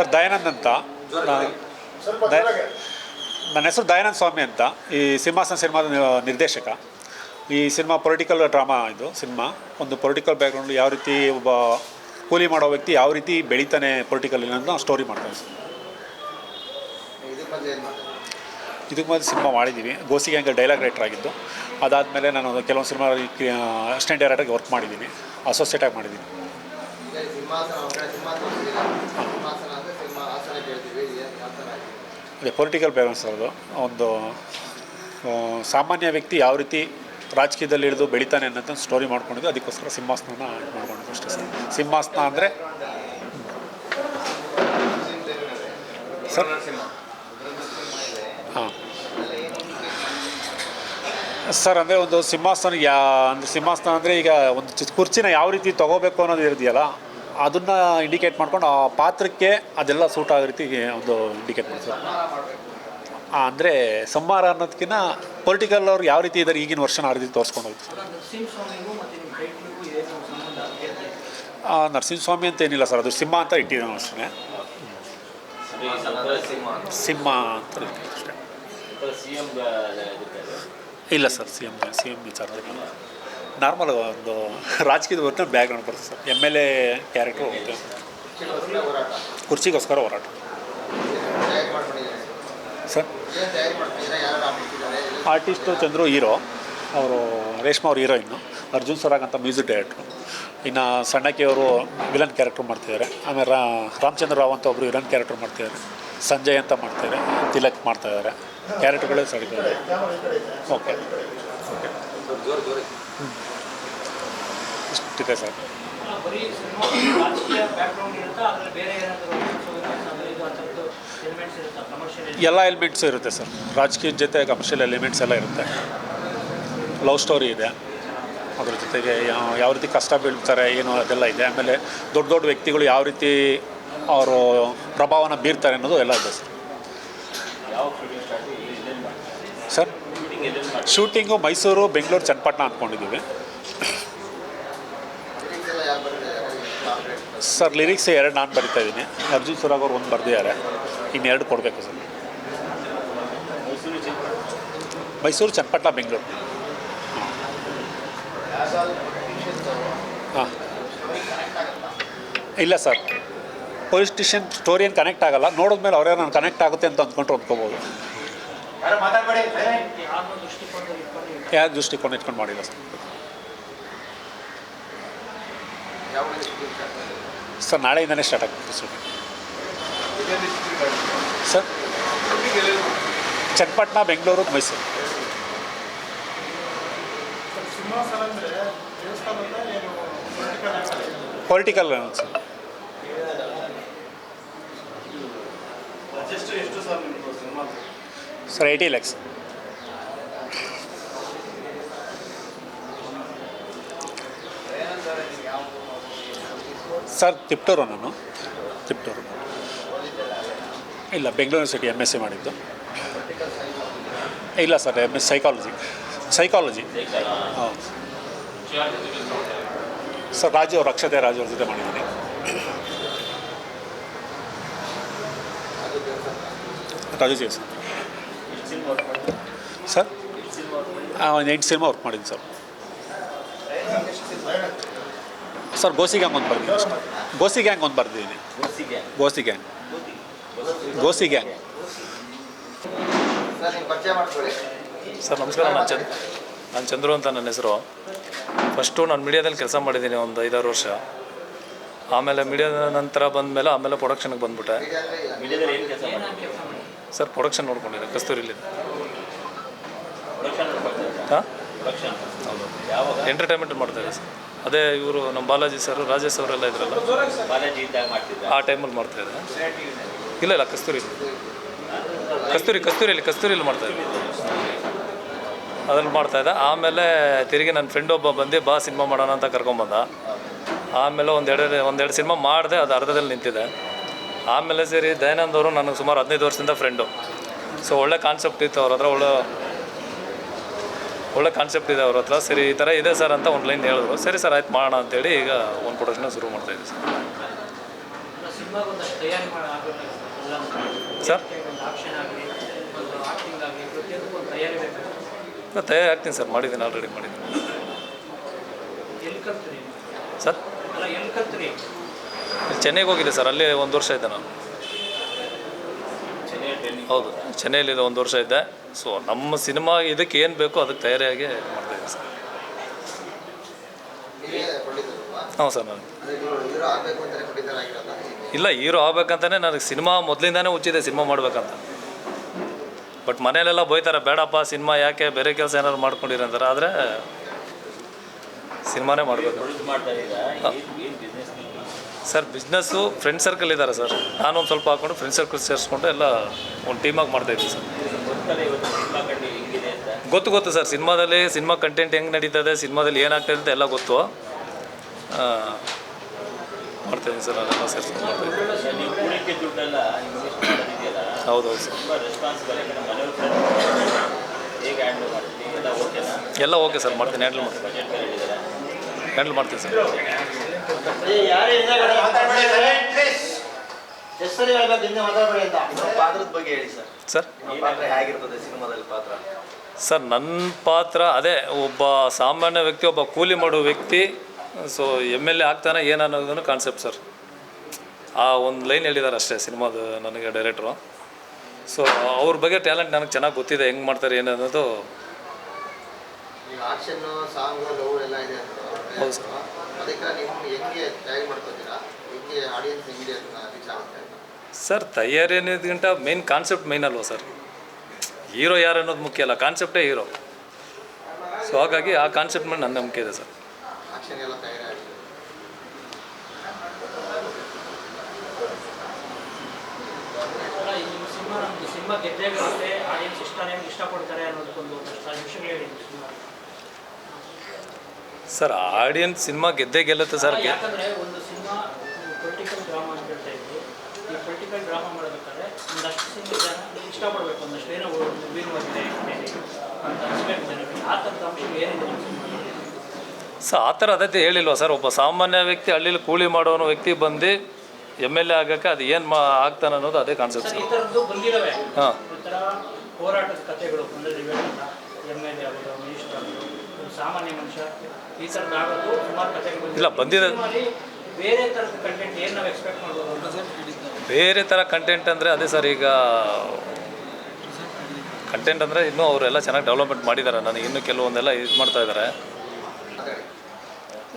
Sir Dayanand ಅಂತ. ನಾನು ನನ್ನ ಹೆಸರು ದಯಾನಂದ್ ಸ್ವಾಮಿ ಅಂತ. ಈ ಸಿಂಹಾಸನ ಸಿನಿಮಾದ ನಿರ್ದೇಶಕ. ಈ ಸಿನಿಮಾ ಪೊಲಿಟಿಕಲ್ ಡ್ರಾಮಾ ಇದು ಸಿನಿಮಾ. ಒಂದು ಪೊಲಿಟಿಕಲ್ ಬ್ಯಾಕ್ಗ್ರೌಂಡ್ ಯಾವ ರೀತಿ ಒಬ್ಬ ಕೂಲಿ ಮಾಡೋ ವ್ಯಕ್ತಿ ಯಾವ ರೀತಿ ಬೆಳೀತಾನೆ ಪೊಲಿಟಿಕಲ್ ಅನ್ನೋದನ್ನ ಸ್ಟೋರಿ ಮಾಡ್ತಾನೆ ಸರ್ ಇದಕ್ಕೆ ಮೊದಲು ಸಿನಿಮಾ ಮಾಡಿದ್ದೀವಿ ಗೋಸಿ ಗ್ಯಾಂಗಲ್ ಡೈಲಾಗ್ ರೈಟರ್ ಆಗಿದ್ದು. ಅದಾದಮೇಲೆ ನಾನು ಕೆಲವೊಂದು ಸಿನಿಮಾ ಅಸಿಸ್ಟೆಂಟ್ ಡೈರೆಕ್ಟರ್ಗೆ ವರ್ಕ್ ಮಾಡಿದ್ದೀನಿ ಅಸೋಸಿಯೇಟ್ ಆಗಿ ಮಾಡಿದ್ದೀನಿ ಈಗ ಈ ಸಿಂಹಾಸನ ಒಂದು ಕಡೆ ಸಿನಿಮಾ ತೋರಿಸಿಲ್ಲ ಸಿಂಹಾಸನ ಅಂದರೆ ಸಿನಿಮಾ ಆಸನ ಕೇಳ್ತೀವಿ ಇದು ಏನು ಯಾವ ಥರ ಆಗಿದೆ ಅದೇ ಪೊಲಿಟಿಕಲ್ ಬ್ಯಾಲೆನ್ಸ್ ಅದು ಒಂದು ಸಾಮಾನ್ಯ ವ್ಯಕ್ತಿ ಯಾವ ರೀತಿ ರಾಜಕೀಯದಲ್ಲಿ ಇಳಿದು ಬೆಳಿತಾನೆ ಅನ್ನೋದನ್ನ ಸ್ಟೋರಿ ಮಾಡ್ಕೊಂಡಿದ್ದು. ಅದಕ್ಕೋಸ್ಕರ ಸಿಂಹಾಸನ ಮಾಡ್ಕೊಂಡಿದ್ದು ಅಷ್ಟೇ ಸರ್. ಸಿಂಹಾಸನ ಅಂದರೆ ಸರ್? ಹಾಂ. ಸರ್, ಅಂದರೆ ಒಂದು ಸಿಂಹಾಸನ ಯಾ, ಅಂದರೆ ಸಿಂಹಾಸನ ಅಂದರೆ ಈಗ ಒಂದು ಕುರ್ಚಿನ ಯಾವ ರೀತಿ ತೊಗೋಬೇಕು ಅನ್ನೋದು ಇರುದೆಯಲ್ಲ. ಅದನ್ನು ಇಂಡಿಕೇಟ್ ಮಾಡ್ಕೊಂಡು ಆ ಪಾತ್ರಕ್ಕೆ ಅದೆಲ್ಲ ಸೂಟ್ ಆಗೋ ರೀತಿ ಒಂದು ಇಂಡಿಕೇಟ್ ಮಾಡ್ತಾರೆ ಅಂದರೆ ಸಂಹಾರ ಅನ್ನೋದಕ್ಕಿಂತ ಪೊಲಿಟಿಕಲ್ ಅವ್ರು ಯಾವ ರೀತಿ ಇದ್ದಾರೆ ಈಗಿನ ವರ್ಷನ ಆ ರೀತಿ ತೋರಿಸ್ಕೊಂಡು ಹೋಗ್ತಾರೆ ನರಸಿಂಹಸ್ವಾಮಿ ಅಂತ ಏನಿಲ್ಲ ಸರ್ ಅದು ಸಿಂಹ ಅಂತ ಇಟ್ಟಿದ್ದಾನೆ ಅಷ್ಟೇ ಸಿಂಹ ಅಂತ ಅಷ್ಟೇ ಇಲ್ಲ sir C M C M ವಿಚಾರದಲ್ಲಿ ನಾರ್ಮಲ್ ಒಂದು ರಾಜಕೀಯದ ಹೊರತು ಬ್ಯಾಕ್ಗ್ರೌಂಡ್ ಬರುತ್ತೆ sir. M L A character ಹೋಗುತ್ತೆ. ಕುರ್ಚಿಗೋಸ್ಕರ ಹೋರಾಟ. ಸರ್? ಆರ್ಟಿಸ್ಟು ಚಂದ್ರು ಹೀರೋ ಅವರು ರೇಷ್ಮಾ ಹೀರೋ ಹೀರೋಯಿನ್ನು ಅರ್ಜುನ್ ಸರಾಗ್ ಅಂತ ಮ್ಯೂಸಿಕ್ ಡೈರೆಕ್ಟ್ರು ಇನ್ನು ಸಣ್ಣಕ್ಕೆ ಅವರು ವಿಲನ್ ಕ್ಯಾರೆಕ್ಟರ್ ಮಾಡ್ತಿದ್ದಾರೆ. ಆಮೇಲೆ ರಾಮಚಂದ್ರ ರಾವ್ ಅಂತ ಒಬ್ಬರು ವಿಲನ್ ಕ್ಯಾರೆಕ್ಟರ್ ಮಾಡ್ತಿದ್ದಾರೆ. ಸಂಜಯ್ ಅಂತ ಮಾಡ್ತಿದ್ದಾರೆ. ತಿಲಕ್ ಮಾಡ್ತಾಯಿದ್ದಾರೆ ಕ್ಯಾರೆಕ್ಟರ್ಗಳೇ ಸಡಿದ್ದಾರೆ ಓಕೆ ಇಷ್ಟಿದೆ ಸರ್ ಎಲ್ಲ ಸಿನಿಮಾ ರಾಜಕೀಯ ಬ್ಯಾಕ್ಗ್ರೌಂಡ್ ಇರುತ್ತಾ? ಅದರಲ್ಲಿ ಬೇರೆ ಏನಾದರೂ ಇದು ಅಂಥದ್ದು ಎಲಿಮೆಂಟ್ಸ್ ಇರುತ್ತಾ? ಕಮರ್ಷಿಯಲ್ ಎಲ್ಲ ಎಲಿಮೆಂಟ್ಸು ಇರುತ್ತೆ ಸರ್. ರಾಜಕೀಯದ ಜೊತೆ ಕಮರ್ಷಿಯಲ್ ಎಲಿಮೆಂಟ್ಸ್ ಎಲ್ಲ ಇರುತ್ತೆ. ಲವ್ ಸ್ಟೋರಿ ಇದೆ. ಅದ್ರ ಜೊತೆಗೆ ಯಾವ- ರೀತಿ ಕಷ್ಟ ಬೀಳ್ತಾರೆ ಏನು ಅದೆಲ್ಲ ಇದೆ. ಆಮೇಲೆ ದೊಡ್ಡ ದೊಡ್ಡ ವ್ಯಕ್ತಿಗಳು ಯಾವ ರೀತಿ ಅವರು ಪ್ರಭಾವನ ಬೀರ್ತಾರೆ ಅನ್ನೋದು ಎಲ್ಲ ಇದೆ sir. Sir? Shooting Mysuru Bengaluru Channapatna ಅಂದ್ಕೊಂಡಿದ್ದೀವಿ. ಸರ್ ಲಿರಿಕ್ಸ್ ಎರಡು ನಾನು ಬರಿತಾ ಇದ್ದೀನಿ. ಅರ್ಜುನ್ ಸುರಾಗ್ ಅವ್ರು ಒಂದು ಬರೆದಿದ್ದಾರೆ. ಇನ್ನೆರಡು ಕೊಡಬೇಕು ಸರ್. ಮೈಸೂರು ಚನ್ನಪಟ್ಟಣ? ಬೆಂಗಳೂರು. ಹಾಂ. ಇಲ್ಲ ಸರ್. ಪೊಲೀಸ್ ಸ್ಟೇಷನ್ ಸ್ಟೋರಿ ಏನು ಕನೆಕ್ಟ್ ಆಗಲ್ಲ. ನೋಡಿದ್ಮೇಲೆ ಅವರೇ ನಾನು ಕನೆಕ್ಟ್ ಆಗುತ್ತೆ ಅಂತ ಅಂದ್ಕೊಂಡು ಅಂದ್ಕೋಬೋದು. ಯಾವ ದೃಷ್ಟಿಕೋನ ಇಟ್ಕೊಂಡು ಮಾಡಿಲ್ಲ ಸರ್? ಸರ್ ನಾಳೆಯಿಂದನೇ ಸ್ಟಾರ್ಟ್ ಆಗ್ತದೆ sir. Sir Channapatna Bengaluru Mysuru. Political sir. ಎಷ್ಟು ಸರ್ ನಿಮ್ಮದು cinema? Sir eighty lakhs sir Tiptur ನಾನು. ತಿಪ್ಟೂರು ಇಲ್ಲ Bengaluru city M S C ಮಾಡಿದ್ದು. ಇಲ್ಲ sir M S psychology psychology ಹಾಂ ಸರ್, ರಾಜು ಅವ್ರು, ಅಕ್ಷತೆ ರಾಜು ಅವ್ರ ಜೊತೆ ಮಾಡಿದ್ದೀನಿ. Raju G sir. ಸರ್ ಒಂದು ಎಂಟು ಸಿನಿಮಾ ವರ್ಕ್ ಮಾಡಿದ್ದೀನಿ ಸರ್ ಸರ್ ಗೋಸಿ ಗ್ಯಾಂಗ್ ಒಂದು ಬರ್ದಿದ್ದೀನಿ ಅಷ್ಟೇ. ಗೋಸಿ ಗ್ಯಾಂಗ್ ಒಂದು ಬರ್ದಿದ್ದೀನಿ. Ghosi gang Ghosi gang sir ನಮಸ್ಕಾರ. ನಾನು ಚಂದ್ ನಾನು ಚಂದ್ರು ಅಂತ ನನ್ನ ಹೆಸರು. ಫಸ್ಟು ನಾನು ಮೀಡಿಯಾದಲ್ಲಿ ಕೆಲಸ ಮಾಡಿದ್ದೀನಿ ಒಂದು ಐದಾರು ವರ್ಷ. ಆಮೇಲೆ ಮೀಡಿಯಾದ ನಂತರ ಬಂದಮೇಲೆ ಆಮೇಲೆ ಪ್ರೊಡಕ್ಷನ್ಗೆ ಬಂದ್ಬಿಟ್ಟೆ. ಸರ್ ಪ್ರೊಡಕ್ಷನ್ ನೋಡ್ಕೊಂಡಿದ್ದೆ ಕಸ್ತೂರಿಲಿ. ಹಾಂ? ಎಂಟರ್ಟೈನ್ಮೆಂಟ್ ಮಾಡ್ತಾಯಿದ್ದೆ ಸರ್. ಅದೇ ಇವರು ನಮ್ಮ ಬಾಲಾಜಿ ಸರ್ ರಾಜೇಶ್ ಅವರೆಲ್ಲ ಇದ್ರಲ್ಲ. ಆ ಟೈಮಲ್ಲಿ ಮಾಡ್ತಾಯಿದ್ದೆ ಇಲ್ಲ ಇಲ್ಲ ಕಸ್ತೂರಿ ಕಸ್ತೂರಿ ಕಸ್ತೂರಿಯಲ್ಲಿ ಕಸ್ತೂರಿಯಲ್ಲಿ ಮಾಡ್ತಾಯಿದ್ದೆ ಅದ್ರಲ್ಲಿ ಮಾಡ್ತಾಯಿದ್ದೆ ಆಮೇಲೆ ತಿರುಗಿ ನನ್ನ ಫ್ರೆಂಡ್ ಒಬ್ಬ ಬಂದು ಬಾ ಸಿನಿಮಾ ಮಾಡೋಣ ಅಂತ ಕರ್ಕೊಂಬಂದ ಆಮೇಲೆ ಒಂದೆರಡು ಒಂದೆರಡು ಸಿನಿಮಾ ಮಾಡಿದೆ ಅದು ಅರ್ಧದಲ್ಲಿ ನಿಂತಿದೆ. ಆಮೇಲೆ ಸೇರಿ ದಯಾನಂದ್ ಅವರು ನನಗೆ ಸುಮಾರು ಹದಿನೈದು ವರ್ಷದಿಂದ ಫ್ರೆಂಡು ಸೊ ಒಳ್ಳೆ ಕಾನ್ಸೆಪ್ಟ್ ಇತ್ತು ಅವ್ರ ಹತ್ರ ಒಳ್ಳೆ ಒಳ್ಳೆ ಕಾನ್ಸೆಪ್ಟ್ ಇದೆ ಅವ್ರ ಹತ್ರ. ಸರಿ ಈ ಥರ ಇದೆ ಸರ್ ಅಂತ ಒಂದು ಲೈನ್ ಹೇಳಿದ್ರು. ಸರಿ ಸರ್ ಆಯ್ತು ಮಾಡೋಣ ಅಂತೇಳಿ ಈಗ ಒಂದು ಪ್ರೊಡಕ್ಷನ್ ಶುರು ಮಾಡ್ತಾ ಇದ್ದೀವಿ ಸರ್ ಸರ್? ತಯಾರಿ ಬೇಕಾಗುತ್ತೆ ನಾನು ತಯಾರಿ ಆಗ್ತೀನಿ ಸರ್ ಮಾಡಿದ್ದೀನಿ ಆಲ್ರೆಡಿ ಮಾಡಿದ್ದೀನಿ. ಎಲ್ಲಿ ಕಲ್ತ್ರಿ ಸರ್ ಚೆನ್ನೈಗೆ ಹೋಗಿದ್ದೆ ಸರ್, ಅಲ್ಲಿ ಒಂದು ವರ್ಷ ಇದ್ದೆ ನಾನು. ಹೌದು ಚೆನ್ನೈಲಿದೆ ಒಂದು ವರ್ಷ ಇದ್ದೆ. ಸೊ ನಮ್ಮ ಸಿನಿಮಾ ಇದಕ್ಕೆ ಏನು ಬೇಕೋ ಅದಕ್ಕೆ ತಯಾರಿಯಾಗಿ ಮಾಡ್ತಾಯಿದ್ದೀನಿ ಸರ್. ಹ್ಞೂ ಸರ್, ನಾನು. ಇಲ್ಲ, ಹೀರೋ ಆಗ್ಬೇಕಂತಾನೆ ನನಗೆ ಸಿನಿಮಾ ಮೊದಲಿಂದಾನೇ ಹುಚ್ಚಿದೆ, ಸಿನಿಮಾ ಮಾಡಬೇಕಂತ. ಬಟ್ ಮನೇಲೆಲ್ಲ ಬೈತಾರೆ, ಬೇಡಪ್ಪ, ಸಿನಿಮಾ ಯಾಕೆ, ಬೇರೆ ಕೆಲಸ ಏನಾದ್ರು ಮಾಡ್ಕೊಂಡಿರಿ ಅಂತಾರೆ. ಆದರೆ, ಸಿನಿಮಾನೇ ಮಾಡಬೇಕು. Sir business friend circle sir sir. ನಾನು ಒಂದು ಸ್ವಲ್ಪ ಹಾಕ್ಕೊಂಡು ಫ್ರೆಂಡ್ ಸರ್ಕಲ್ ಸೇರಿಸ್ಕೊಂಡು ಎಲ್ಲ ಒಂದು ಟೀಮಾಗಿ ಮಾಡ್ತಾಯಿದ್ವಿ ಸರ್. ಗೊತ್ತು ಗೊತ್ತು ಸರ್. ಸಿನಿಮಾದಲ್ಲಿ ಸಿನಿಮಾ ಕಂಟೆಂಟ್ ಹೆಂಗೆ ನಡೀತದೆ ಸಿನಿಮಾದಲ್ಲಿ ಏನಾಗ್ತಾ ಇದೆ ಎಲ್ಲ ಗೊತ್ತು. ಮಾಡ್ತಾಯಿದ್ದೀನಿ ಸರ್ ಸೇರಿಸ್ಕೊಂಡು ಮಾಡ್ತಾಯಿದ್ದೀನಿ ಹೌದೌದು ಸರ್ ಎಲ್ಲ ಓಕೆ ಸರ್ ಮಾಡ್ತೀನಿ. ಹ್ಯಾಂಡಲ್ ಮಾಡ್ತೀನಿ. ಹ್ಯಾಂಡಲ್ ಮಾಡ್ತೀನಿ ಸರ್. ಹೆಸರು ಹೇಳ್ಬೇಕು ಹಿಂದೆ ಮಾತಾಡ್ಬೇಡಿ ಅಂತ? ಪಾತ್ರದ ಬಗ್ಗೆ ಹೇಳಿ ಸರ್. ಸರ್. ನಿಮ್ಮ ಪಾತ್ರ ಹೇಗಿರ್ತದೆ ಸಿನಿಮಾದಲ್ಲಿ ಪಾತ್ರ? ಸರ್ ನನ್ನ ಪಾತ್ರ ಅದೇ ಒಬ್ಬ ಸಾಮಾನ್ಯ ವ್ಯಕ್ತಿ ಒಬ್ಬ ಕೂಲಿ ಮಾಡುವ ವ್ಯಕ್ತಿ ಸೊ ಎಂ ಎಲ್ ಎ ಆಗ್ತಾನೆ ಏನನ್ನೋದನ್ನು ಅನ್ನೋದನ್ನು ಕಾನ್ಸೆಪ್ಟ್ ಸರ್. ಆ ಒಂದು ಲೈನ್ ಹೇಳಿದ್ದಾರೆ ಅಷ್ಟೇ ಸಿನಿಮಾದ ನನಗೆ ಡೈರೆಕ್ಟ್ರು ಸೊ ಅವ್ರ ಬಗ್ಗೆ ಟ್ಯಾಲೆಂಟ್ ನನಗೆ ಚೆನ್ನಾಗಿ ಗೊತ್ತಿದೆ ಹೆಂಗೆ ಮಾಡ್ತಾರೆ ಏನನ್ನೋದು ಅನ್ನೋದು. ಆಕ್ಷನ್ ಸಾಂಗ್ ಎಲ್ಲ ಇದೆ ಹೌದು ಸರ್. ಆಡಿಯನ್ಸ್ ಸರ್ ತಯಾರಿ ಅನ್ನೋದಕ್ಕಿಂತ ಮೇನ್ ಕಾನ್ಸೆಪ್ಟ್ ಮೇನ್ ಅಲ್ವಾ ಸರ್? ಹೀರೋ ಯಾರು ಅನ್ನೋದು ಮುಖ್ಯ ಅಲ್ಲ ಕಾನ್ಸೆಪ್ಟೇ ಹೀರೋ. ಸೊ ಹಾಗಾಗಿ ಆ ಕಾನ್ಸೆಪ್ಟ್ ಮೇಲೆ ನನ್ನ ನಂಬಿಕೆ ಇದೆ ಸರ್. ಆಕ್ಷನ್ ಎಲ್ಲ ತಯಾರಿ ಆಗಿದೆ ಅಲ್ಲ ಈ ನಿಮ್ಮ ಸಿನಿಮಾ ನಮ್ದು ಸಿನಿಮಾ ಗೆದ್ದೇ ಬರುತ್ತೆ ಆಡಿಯನ್ಸ್ ಇಷ್ಟನೇ ಇಷ್ಟಪಡ್ತಾರೆ ಅನ್ನೋದಕ್ಕೊಂದು ಒಂದಷ್ಟು ವಿಷಯಗಳು ಹೇಳಿ ಸಿನಿಮಾ ಸರ್ ಆಡಿಯನ್ಸ್ ಸಿನಿಮಾ ಗೆದ್ದೇ ಗೆಲ್ಲುತ್ತೆ ಸರ್. ಸರ್ ಯಾಕಂದ್ರೆ ಒಂದು ಸಿನಿಮಾ ಪೊಲಿಟಿಕಲ್ ಡ್ರಾಮಾ ಅಂತ ಹೇಳ್ತಾ ಇದ್ವಿ. ಈ ಪೊಲಿಟಿಕಲ್ ಡ್ರಾಮಾ ಮಾಡಬೇಕಾದ್ರೆ ಒಂದಷ್ಟು ಸಿನಿಮಾ ಜನ ಇಷ್ಟಪಡಬೇಕು. ಒಂದಷ್ಟು ಏನೋ ವಿಭಿನ್ನವಾಗಿದೆ ಅಂತ ಅನ್ಸ್ಬೇಕು ಜನಕ್ಕೆ. ಆ ಥರದ ಅಂಶಗಳು ಏನಿದೆ ನಮ್ಮ ಸಿನಿಮಾದಲ್ಲಿ ಸೊ ಆ ಥರ ಅದಕ್ಕೆ ಹೇಳಿಲ್ವ ಸರ್? ಒಬ್ಬ ಸಾಮಾನ್ಯ ವ್ಯಕ್ತಿ ಹಳ್ಳಿಲಿ ಕೂಲಿ ಮಾಡೋ ವ್ಯಕ್ತಿ ಬಂದು ಎಂ ಎಲ್ ಎ ಆಗಕ್ಕೆ ಅದು ಏನು ಮಾ ಆಗ್ತಾನೆ ಅನ್ನೋದು ಅದೇ ಕಾನ್ಸೆಪ್ಟ್ ಸರ್ ಹಾಂ. ಹೋರಾಟದ ಕಥೆಗಳು ಎಂ ಎಲ್ ಎ ಆಗೋದು ಮಿನಿಸ್ಟರ್ ಆಗೋದು ಸಾಮಾನ್ಯ ಮನುಷ್ಯ. ಈ ಥರದ್ದು ಆಗೋದು ಸುಮಾರು ಕಥೆಗಳು. ಇಲ್ಲ, ಬಂದಿದೆ. ಬೇರೆ ಥರದ ಕಂಟೆಂಟ್ ಏನು ನಾವು ಎಕ್ಸ್ಪೆಕ್ಟ್ ಮಾಡ್ಬೋದು ಅಂತ ಬೇರೆ ಥರ ಕಂಟೆಂಟ್ ಅಂದರೆ ಅದೇ ಸರ್ ಈಗ ಕಂಟೆಂಟ್ ಅಂದರೆ ಇನ್ನೂ ಅವರೆಲ್ಲ ಚೆನ್ನಾಗಿ ಡೆವಲಪ್ಮೆಂಟ್ ಮಾಡಿದ್ದಾರೆ ನನಗೆ ಇನ್ನೂ ಕೆಲವೊಂದೆಲ್ಲ ಇದು ಮಾಡ್ತಾ ಇದ್ದಾರೆ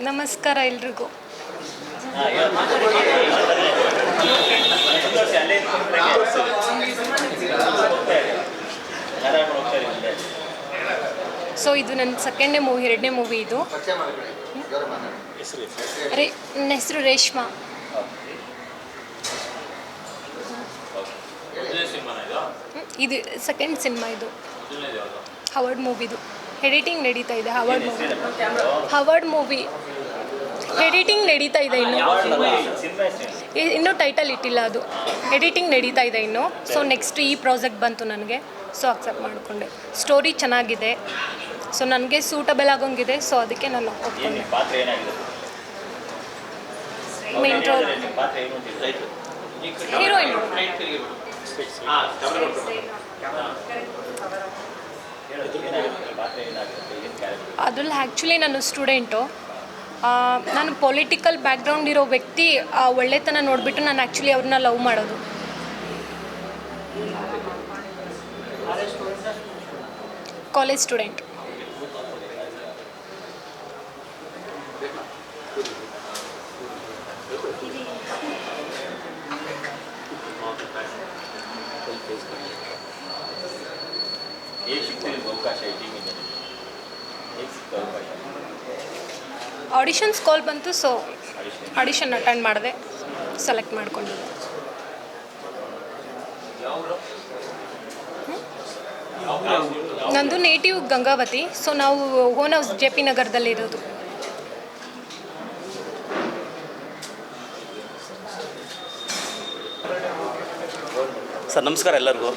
ನಮಸ್ಕಾರ ಎಲ್ರಿಗೂ ಮುಂದುವರ್ಸಿ ಅಲ್ಲೇ ಯಾರು ಹೋಗ್ತಾರೆ ಮುಂದೆ ಸೊ ಇದು ನನ್ನ ಸೆಕೆಂಡೇ ಮೂವಿ ಎರಡನೇ ಮೂವಿ ಇದು. ರೇ ನನ್ನ ಹೆಸರು ರೇಷ್ಮಾ. ಇದು ಸೆಕೆಂಡ್ ಸಿನಿಮಾ ಇದು. ಹವರ್ಡ್ ಮೂವಿದು ಎಡಿಟಿಂಗ್ ನಡೀತಾ ಇದೆ ಹವರ್ಡ್ ಮೂವಿ ಹವರ್ಡ್ ಮೂವಿ ಎಡಿಟಿಂಗ್ ನಡೀತಾ ಇದೆ ಇನ್ನು. ಇನ್ನೂ ಟೈಟಲ್ ಇಟ್ಟಿಲ್ಲ ಅದು. ಎಡಿಟಿಂಗ್ ನಡೀತಾ ಇದೆ ಇನ್ನು. ಸೊ ನೆಕ್ಸ್ಟ್ ಈ ಪ್ರಾಜೆಕ್ಟ್ ಬಂತು ನನಗೆ. ಸೊ ಅಕ್ಸೆಪ್ಟ್ ಮಾಡಿಕೊಂಡೆ. ಸ್ಟೋರಿ ಚೆನ್ನಾಗಿದೆ. ಸೊ ನನಗೆ ಸೂಟಬಲ್ ಆಗೋಂಗಿದೆ. ಸೊ ಅದಕ್ಕೆ ನಾನು ಒಪ್ಕೊಂಡೆ ಹೀರೋಯಿನ್ ಅದ್ರಲ್ಲಿ ಆ್ಯಕ್ಚುಲಿ ನಾನು ಸ್ಟೂಡೆಂಟು ನಾನು ಪೊಲಿಟಿಕಲ್ ಬ್ಯಾಕ್ಗ್ರೌಂಡ್ ಇರೋ ವ್ಯಕ್ತಿ ಆ ಒಳ್ಳೆತನ ನೋಡಿಬಿಟ್ಟು ನಾನು ಆ್ಯಕ್ಚುಲಿ ಅವ್ರನ್ನ ಲವ್ ಮಾಡೋದು. ಕಾಲೇಜ್ ಸ್ಟೂಡೆಂಟ್ ಹೇಗೆ ಸಿಗ್ತದೆ ನಿಮ್ಗೆ ಅವಕಾಶ ಈ ಟೀಮಿಂದ ಹೇಗೆ ಸಿಗ್ತದೆ ಅವಕಾಶ ಆಡಿಷನ್ಸ್ ಕಾಲ್ ಬಂತು ಸೊ ಆಡಿಷನ್ ಅಟೆಂಡ್ ಮಾಡಿದೆ ಸೆಲೆಕ್ಟ್ ಮಾಡ್ಕೊಂಡಿದ್ದೆ ನಂದು ನೇಟಿವ್ ಗಂಗಾವತಿ ಸೊ ನಾವು ಓನ್ ಹೌಸ್ ಜೆ ಪಿ ನಗರದಲ್ಲಿ ಇರೋದು. ಸರ್ ನಮಸ್ಕಾರ ಎಲ್ಲರಿಗೂ.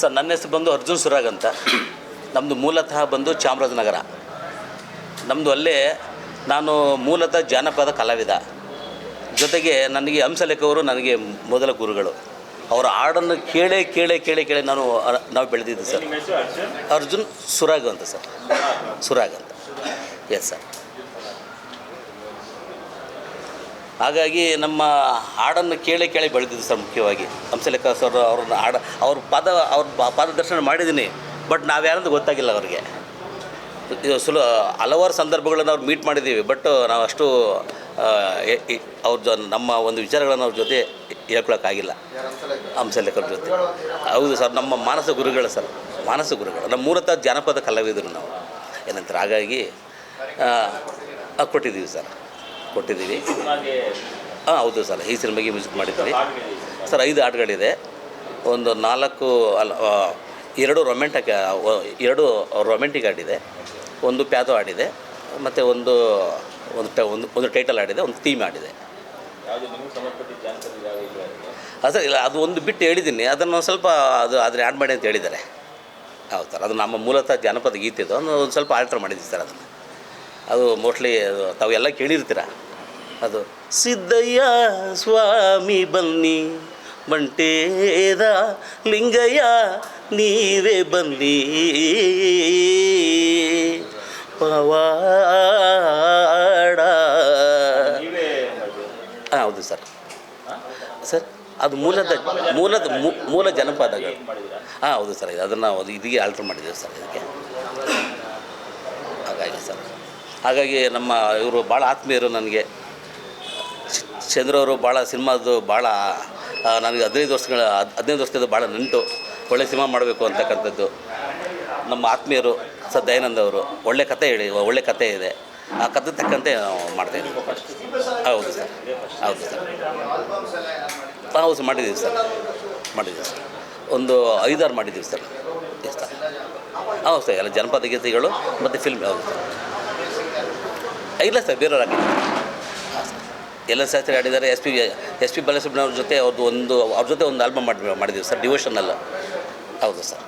ಸರ್ ನನ್ನ ಹೆಸರು ಬಂದು ಅರ್ಜುನ್ ಸುರಾಗ್ ಅಂತ. ನಮ್ಮದು ಮೂಲತಃ ಬಂದು ಚಾಮರಾಜನಗರ. ನಮ್ಮದು ಅಲ್ಲೇ ನಾನು ಮೂಲತಃ ಜಾನಪದ ಕಲಾವಿದ. ಜೊತೆಗೆ ನನಗೆ ಹಂಸಲೇಖವರು ನನಗೆ ಮೊದಲ ಗುರುಗಳು. ಅವರ ಹಾಡನ್ನು ಕೇಳೇ ಕೇಳೇ ಕೇಳೇ ಕೇಳಿ ನಾನು ನಾವು ಬೆಳೆದಿದ್ದೆ ಸರ್. ಅರ್ಜುನ್? ಸುರಾಗ್ ಅಂತ ಸರ್. ಸುರಾಗ್ ಅಂತ. ಎಸ್ ಸರ್ ಹಾಗಾಗಿ ನಮ್ಮ ಹಾಡನ್ನು ಕೇಳಿ ಕೇಳಿ ಬೆಳೆದಿದ್ದು ಸರ್ ಮುಖ್ಯವಾಗಿ. ಹಂಸಲೇಖ ಸರ್ ಅವ್ರನ್ನ ಹಾಡ, ಅವ್ರ ಪಾದ, ಅವ್ರ ಪದ ಪಾದದರ್ಶನ ಮಾಡಿದ್ದೀನಿ, ಬಟ್ ನಾವ್ಯಾರಂತ ಗೊತ್ತಾಗಿಲ್ಲ ಅವ್ರಿಗೆ. ಸುಲ, ಹಲವಾರು ಸಂದರ್ಭಗಳನ್ನು ಅವ್ರು ಮೀಟ್ ಮಾಡಿದ್ದೀವಿ, ಬಟ್ ನಾವು ಅಷ್ಟು ಅವ್ರ ಜೊ, ನಮ್ಮ ಒಂದು ವಿಚಾರಗಳನ್ನು ಅವ್ರ ಜೊತೆ ಹೇಳ್ಕೊಳಕ್ಕಾಗಿಲ್ಲ. ಹಂಸಲೇಖರ ಜೊತೆ. ಹೌದು ಸರ್, ನಮ್ಮ ಮಾನಸ ಗುರುಗಳು ಸರ್, ಮಾನಸ ಗುರುಗಳು. ನಮ್ಮ ಮೂಲತಃ ಜಾನಪದ ಕಲಾವಿದರು ನಾವು. ಏನಂತಾರೆ, ಹಾಗಾಗಿ ಕೊಟ್ಟಿದ್ದೀವಿ ಸರ್. ಕೊಟ್ಟಿದ್ದೀವಿ. ಸಿನಿಮಾಗೆ ಹಾಂ ಹೌದು ಸರ್. ಈ ಸಿನಿಮಾಗೆ ಮ್ಯೂಸಿಕ್ ಮಾಡಿದ್ದೀವಿ. ಸರ್ ಐದು ಹಾಡುಗಳಿದೆ ಒಂದು ನಾಲ್ಕು ಅಲ್ಲ ಎರಡು ರೊಮ್ಯಾಂಟಿಕ್ ಎರಡು ರೊಮ್ಯಾಂಟಿಕ್ ಹಾಡಿದೆ ಒಂದು ಪ್ಯಾದೋ ಹಾಡಿದೆ ಮತ್ತು ಒಂದು ಒಂದು ಟ- ಒಂದು ಒಂದು ಟೈಟಲ್ ಹಾಡಿದೆ ಒಂದು ಥೀಮ್ ಯಾವ ಸರ್ ಇಲ್ಲ ಅದು ಒಂದು ಬಿಟ್ಟು ಹೇಳಿದ್ದೀನಿ. ಅದನ್ನು ಸ್ವಲ್ಪ ಅದು ಆದರೆ ಆ್ಯಡ್ ಮಾಡಿ ಅಂತ ಹೇಳಿದ್ದಾರೆ. ಹೌದು ಸರ್ ಅದು ನಮ್ಮ ಮೂಲತಃ ಜಾನಪದ ಗೀತೆ ಇದು. ಒಂದು ಸ್ವಲ್ಪ ಆಲ್ಟರ್ ಮಾಡಿದ್ದೀವಿ ಸರ್ ಅದನ್ನು. ಅದು ಮೋಸ್ಟ್ಲಿ ಅದು ತಾವೆಲ್ಲ ಕೇಳಿರ್ತೀರ? ಅದು ಸಿದ್ದಯ್ಯ ಸ್ವಾಮಿ ಬನ್ನಿ ಬಂಟೇದ ಲಿಂಗಯ್ಯ ನೀವೇ ಬನ್ನಿ ಪವಾಡ. ನೀವೇ ಹೌದು ಸರ್. ಸರ್ ಅದು ಮೂಲದ ಮೂಲದ ಮೂಲ ಜನಪದಗಳು ಹಾಂ ಹೌದು ಸರ್ ಅದನ್ನು ಅದು ಇದಕ್ಕೆ ಆಲ್ಟ್ರ್ ಮಾಡಿದ್ದೇವೆ ಸರ್ ಇದಕ್ಕೆ. ಹಾಗಾಗಿ ಸರ್. ಹಾಗಾಗಿ ನಮ್ಮ ಇವರು ಭಾಳ ಆತ್ಮೀಯರು ನನಗೆ. ಚಂದ್ರವರು ಭಾಳ ಸಿನಿಮಾದ್ದು ಭಾಳ ನನಗೆ ಹದಿನೈದು ವರ್ಷಗಳ ಹದ್- ಹದಿನೈದು ವರ್ಷದ ಭಾಳ ನಂಟು. ಒಳ್ಳೆ ಸಿನಿಮಾ ಮಾಡಬೇಕು ಅಂತಕ್ಕಂಥದ್ದು. ನಮ್ಮ ಆತ್ಮೀಯರು ಸರ್ ದಯಾನಂದ್ ಅವರು, ಒಳ್ಳೆ ಕತೆ ಹೇಳಿ, ಒಳ್ಳೆ ಕತೆ ಇದೆ. ಆ ಕತೆ ತಕ್ಕಂತೆ ನಾವು ಹೌದು ಸರ್ ಹೌದು ಸರ್. ಹೌದು ಸರ್ ಮಾಡಿದ್ದೀವಿ ಸರ್ ಮಾಡಿದ್ದೀವಿ ಸರ್. ಒಂದು ಐದಾರು ಮಾಡಿದ್ದೀವಿ ಸರ್. ಸರ್? ಹೌದು ಸರ್, ಎಲ್ಲ ಜನಪದ ಗೀತೆಗಳು ಮತ್ತು ಫಿಲ್ಮ್ ಹೌದು ಸರ್. ಇಲ್ಲ ಸರ್, ಬೇರೆಯವ್ರು ಹಾಕಿದ್ದಾರೆ. ಎಲ್ಲ ಶಾಸ್ತ್ರಿ ಆಡಿದ್ದಾರೆ S P S P Balasubrahmanya ಅವ್ರ ಜೊತೆ ಅವ್ರದ್ದು ಒಂದು ಅವ್ರ ಜೊತೆ ಒಂದು ಆಲ್ಬಮ್ ಮಾಡಿ ಮಾಡಿದ್ದೀವಿ ಸರ್ ಡಿವೋಷನಲ್ಲ ಹೌದು ಸರ್.